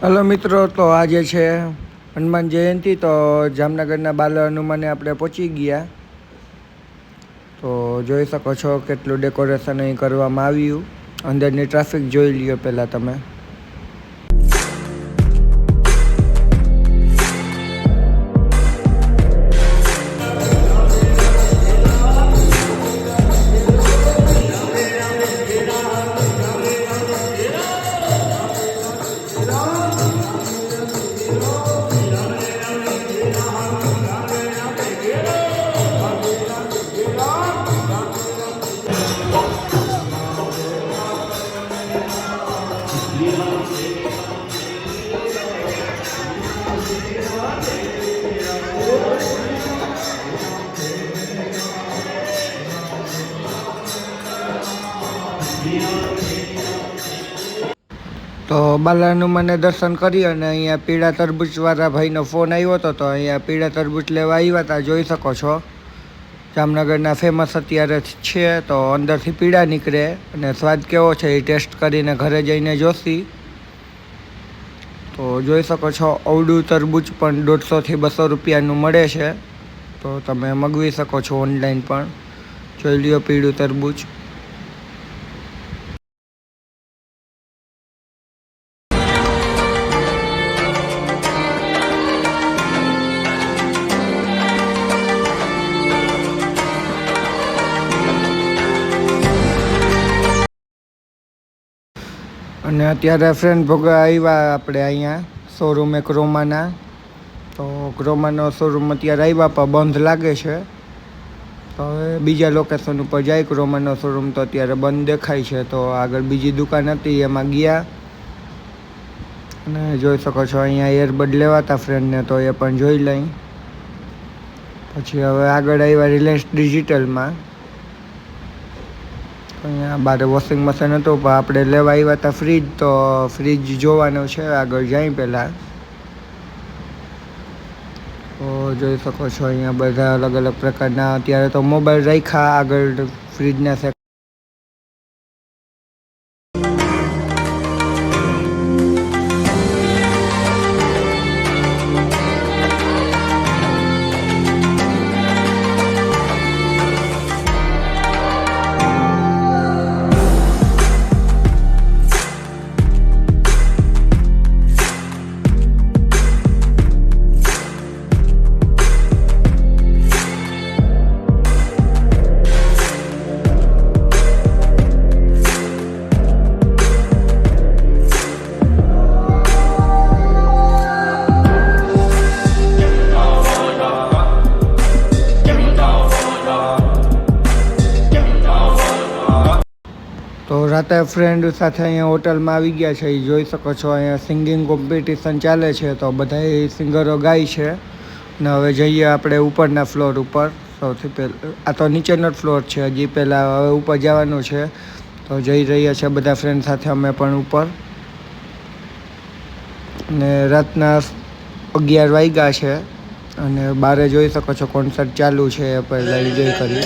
Hello મિત્રો, તો આજે છે હનુમાન જયંતિ, તો જામનગરના બાલ હનુમાને આપણે પહોંચી ગયા. તો જોઈ શકો છો કેટલું ડેકોરેશન અહીં કરવામાં આવ્યું. અંદરની ટ્રાફિક જોઈ લ્યો પહેલાં તમે. તો બાલાનું મને દર્શન કરી અને અહીંયા પીળા તરબૂચવાળા ભાઈનો ફોન આવ્યો હતો, તો અહીંયા પીળા તરબૂચ લેવા આવ્યા હતા. જોઈ શકો છો. જામનગરના ફેમસ અત્યારે છે તો અંદરથી પીળા નીકળે અને સ્વાદ કેવો છે એ ટેસ્ટ કરીને ઘરે જઈને જોશી. તો જોઈ શકો છો અવડું તરબૂચ પણ દોઢસોથી બસો રૂપિયાનું મળે છે. તો તમે મગવી શકો છો ઓનલાઈન પણ. જોઈ લ્યો પીળું તરબૂચ. અને અત્યારે ફ્રેન્ડ ભોગા આવ્યા આપણે અહીંયા શોરૂમે ક્રોમાના તો ક્રોમાનો શોરૂમ અત્યારે આવ્યા પણ બંધ લાગે છે. તો હવે બીજા લોકેશન ઉપર જાય ક્રોમાનો શોરૂમ તો અત્યારે બંધ દેખાય છે. તો આગળ બીજી દુકાન હતી, એમાં ગયા. અને જોઈ શકો છો, અહીંયા એરબડ લેવાતા ફ્રેન્ડને તો એ પણ જોઈ લઈ. પછી હવે આગળ આવ્યા રિલાયન્સ ડિજિટલમાં અહીંયા બારે વોશિંગ મશીન હતું, પણ આપણે લેવા આવ્યા હતા ફ્રીજ તો ફ્રીજ જોવાનો છે, આગળ જાય પહેલાં. તો જોઈ શકો છો, અહીંયા બધા અલગ અલગ પ્રકારના, અત્યારે તો મોબાઈલ રાખ્યા આગળ ફ્રીજના તો રાતે ફ્રેન્ડ સાથે અહીંયા હોટલમાં આવી ગયા છે એ જોઈ શકો છો અહીંયા સિંગિંગ કોમ્પિટિશન ચાલે છે, તો બધા સિંગરો ગાય છે. ને હવે જઈએ આપણે ઉપરના ફ્લોર ઉપર. સૌથી પહેલાં, આ તો નીચેનો જ ફ્લોર છે, હજી પહેલાં હવે ઉપર જવાનું છે. તો જઈ રહ્યા છે બધા ફ્રેન્ડ સાથે, અમે પણ ઉપર. ને રાતના અગિયાર વાગ્યા છે, અને બારે જોઈ શકો છો કોન્સર્ટ ચાલુ છે પહેલાં એન્જોય કરી.